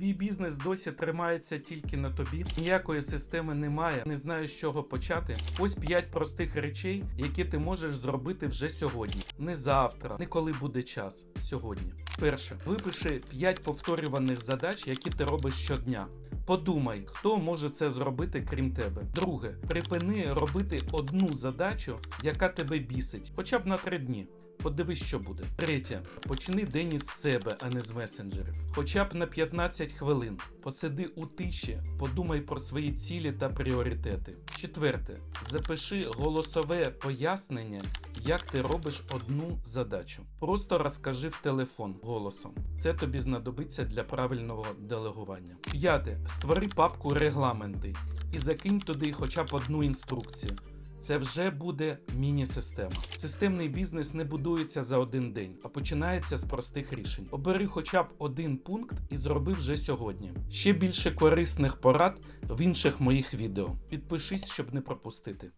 Твій бізнес досі тримається тільки на тобі. Ніякої системи немає. Не знаю, з чого почати. Ось 5 простих речей, які ти можеш зробити вже сьогодні. Не завтра, не коли буде час. Сьогодні. Перше, випиши 5 повторюваних задач, які ти робиш щодня. Подумай, хто може це зробити крім тебе. Друге, припини робити одну задачу, яка тебе бісить, хоча б на три дні. Подивись, що буде. Третє. Почни день із себе, а не з месенджерів. Хоча б на 15 хвилин. Посиди у тиші, подумай про свої цілі та пріоритети. Четверте. Запиши голосове пояснення, як ти робиш одну задачу. Просто розкажи в телефон голосом. Це тобі знадобиться для правильного делегування. П'яте. Створи папку регламенти і закинь туди хоча б одну інструкцію. Це вже буде міні-система. Системний бізнес не будується за один день, а починається з простих рішень. Обери хоча б один пункт і зроби вже сьогодні. Ще більше корисних порад в інших моїх відео. Підпишись, щоб не пропустити.